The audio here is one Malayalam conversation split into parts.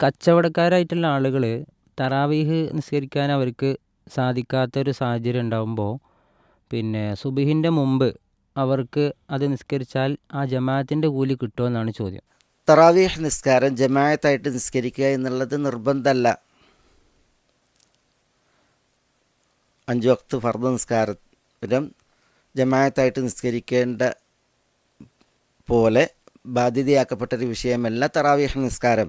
കച്ചവടക്കാരായിട്ടുള്ള ആളുകൾ തറാവീഹ് നിസ്കരിക്കാൻ അവർക്ക് സാധിക്കാത്തൊരു സാഹചര്യം ഉണ്ടാകുമ്പോൾ പിന്നെ സുബിഹിന്റെ മുമ്പ് അവർക്ക് അത് നിസ്കരിച്ചാൽ ആ ജമാഅത്തിന്റെ കൂലി കിട്ടുമെന്നാണ് ചോദ്യം. തറാവീഹ് നിസ്കാരം ജമാഅത്തായിട്ട് നിസ്കരിക്കുക എന്നുള്ളത് നിർബന്ധമല്ല. അഞ്ച് വക്ത് ഫർദ് നിസ്കാരം ജമായത്തായിട്ട് നിസ്കരിക്കേണ്ട പോലെ ബാധ്യതയാക്കപ്പെട്ടൊരു വിഷയമല്ല തറാവീഹ് നിസ്കാരം.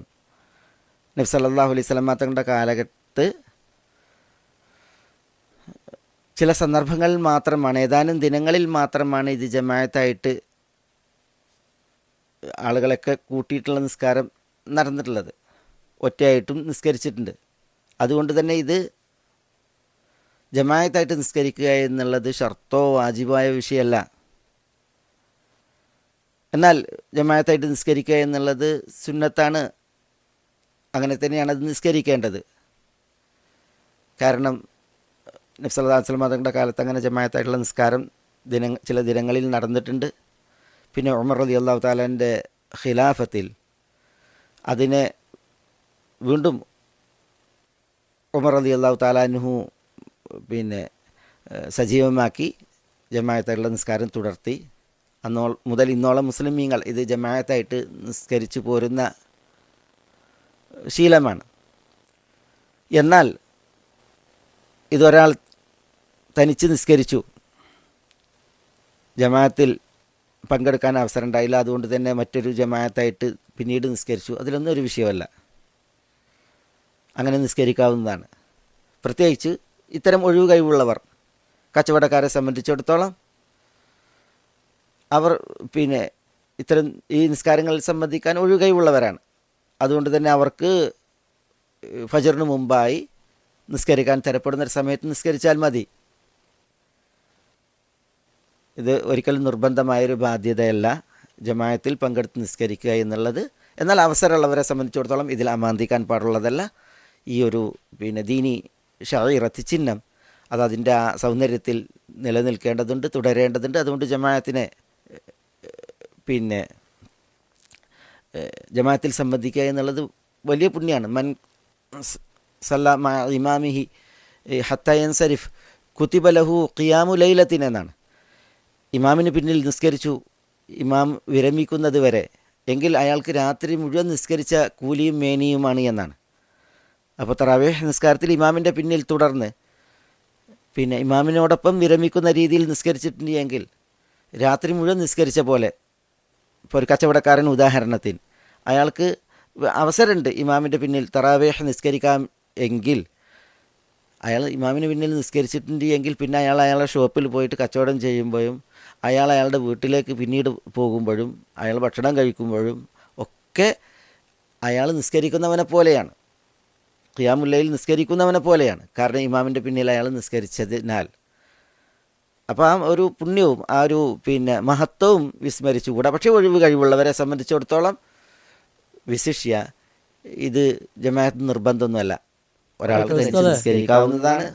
നബി സല്ലല്ലാഹു അലൈഹി സ്വലം തങ്ങളുടെ കാലഘട്ടത്ത് ചില സന്ദർഭങ്ങളിൽ മാത്രമാണ് ഏതാനും ദിനങ്ങളിൽ മാത്രമാണ് ഇത് ജമായത്തായിട്ട് ആളുകളൊക്കെ കൂട്ടിയിട്ടുള്ള നിസ്കാരം നടന്നിട്ടുള്ളത്. ഒറ്റയായിട്ടും നിസ്കരിച്ചിട്ടുണ്ട്. അതുകൊണ്ട് തന്നെ ഇത് ജമായത്തായിട്ട് നിസ്കരിക്കുക എന്നുള്ളത് ഷർത്തോ വാജിബായ വിഷയമല്ല. എന്നാൽ ജമായത്തായിട്ട് നിസ്കരിക്കുക എന്നുള്ളത് സുന്നത്താണ് അങ്ങനെ തന്നെയാണ് അത് നിസ്കരിക്കേണ്ടത്. കാരണം നബ്സല്ലാസ്ലം തങ്ങളുടെ കാലത്ത് അങ്ങനെ ജമായത്തായിട്ടുള്ള നിസ്കാരം ദിന ചില ദിനങ്ങളിൽ നടന്നിട്ടുണ്ട്. പിന്നെ ഉമർ അലി അള്ളാഹു താലാന്റെ ഖിലാഫത്തിൽ അതിനെ വീണ്ടും ഉമർ അലി അള്ളാഹു താലാൻഹു പിന്നെ സജീവമാക്കി ജമായത്തായിട്ടുള്ള നിസ്കാരം തുടർത്തി. അന്നോ മുതൽ ഇന്നോളം മുസ്ലിമീങ്ങൾ ഇത് ജമായത്തായിട്ട് നിസ്കരിച്ചു പോരുന്ന ശീലമാണ്. എന്നാൽ ഇതൊരാൾ തനിച്ച് നിസ്കരിച്ചു. ജമാഅത്തിൽ പങ്കെടുക്കാൻ അവസരം ഉണ്ടായില്ല അതുകൊണ്ട് തന്നെ മറ്റൊരു ജമാഅത്തായിട്ട് പിന്നീട് നിസ്കരിച്ചു. അതിലൊന്നും ഒരു വിഷയമല്ല. അങ്ങനെ നിസ്കരിക്കാവുന്നതാണ്. പ്രത്യേകിച്ച് ഇത്തരം ഒഴിവ് കഴിവുള്ളവർ കച്ചവടക്കാരെ സംബന്ധിച്ചിടത്തോളം അവർ പിന്നെ ഇത്തരം ഈ നിസ്കാരങ്ങളിൽ സംബന്ധിക്കാൻ ഒഴിവ് കഴിവുള്ളവരാണ് അതുകൊണ്ട് തന്നെ അവർക്ക് ഫജറിന് മുമ്പായി നിസ്കരിക്കാൻ തരപ്പെടുന്ന ഒരു സമയത്ത് നിസ്കരിച്ചാൽ മതി. ഇത് ഒരിക്കലും നിർബന്ധമായൊരു ബാധ്യതയല്ല ജമായത്തിൽ പങ്കെടുത്ത് നിസ്കരിക്കുക എന്നുള്ളത്. എന്നാൽ അവസരമുള്ളവരെ സംബന്ധിച്ചിടത്തോളം ഇതിൽ അമാന്തിക്കാൻ പാടുള്ളതല്ല. ഈ ഒരു പിന്നെ ദീനി ഷറത്തി ചിഹ്നം അത് അതിന്റെ ആ സൗന്ദര്യത്തിൽ നിലനിൽക്കേണ്ടതുണ്ട് തുടരേണ്ടതുണ്ട്. അതുകൊണ്ട് ജമായത്തിനെ പിന്നെ ജമാഅത്തിൽ സംബന്ധിക്കുക എന്നുള്ളത് വലിയ പുണ്യമാണ് മൻ സല്ല ഇമാമിഹി ഹത്തയൻ സരിഫ് കുത്തിബലഹു ഖിയാമു ലൈലത്തിൻ എന്നാണ്. ഇമാമിന് പിന്നിൽ നിസ്കരിച്ചു ഇമാം വിരമിക്കുന്നത് വരെ. എങ്കിൽ അയാൾക്ക് രാത്രി മുഴുവൻ നിസ്കരിച്ച കൂലിയും മേനിയുമാണ് എന്നാണ്. അപ്പോൾ തറാവേഹ് നിസ്കാരത്തിൽ ഇമാമിന്റെ പിന്നിൽ തുടർന്ന് പിന്നെ ഇമാമിനോടൊപ്പം വിരമിക്കുന്ന രീതിയിൽ നിസ്കരിച്ചിട്ടുണ്ട് എങ്കിൽ രാത്രി മുഴുവൻ നിസ്കരിച്ച പോലെ ഇപ്പോൾ ഒരു കച്ചവടക്കാരൻ ഉദാഹരണത്തിന് അയാൾക്ക് അവസരമുണ്ട് ഇമാമിന്റെ പിന്നിൽ തറാവേഹ് നിസ്കരിക്കാം എങ്കിൽ. അയാൾ ഇമാമിന് പിന്നിൽ നിസ്കരിച്ചിട്ടുണ്ട് എങ്കിൽ പിന്നെ അയാൾ അയാളുടെ ഷോപ്പിൽ പോയിട്ട് കച്ചവടം ചെയ്യുമ്പോഴും അയാൾ അയാളുടെ വീട്ടിലേക്ക് പിന്നീട് പോകുമ്പോഴും അയാൾ ഭക്ഷണം കഴിക്കുമ്പോഴും ഒക്കെ അയാൾ നിസ്കരിക്കുന്നവനെ പോലെയാണ്. ഖിയാമുല്ലയിൽ നിസ്കരിക്കുന്നവനെ പോലെയാണ്. കാരണം ഇമാമിന്റെ പിന്നിൽ അയാൾ നിസ്കരിച്ചതിനാൽ അപ്പോൾ ആ ഒരു പുണ്യവും ആ ഒരു പിന്നെ മഹത്വവും വിസ്മരിച്ചുകൂടാ. പക്ഷേ ഒഴിവ് കഴിവുള്ളവരെ സംബന്ധിച്ചിടത്തോളം വിശിഷ്യ ഇത് ജമാഅത്ത് നിർബന്ധമൊന്നുമല്ല. ഒരാൾക്ക് നിസ്കരിക്കാവുന്നതാണ്.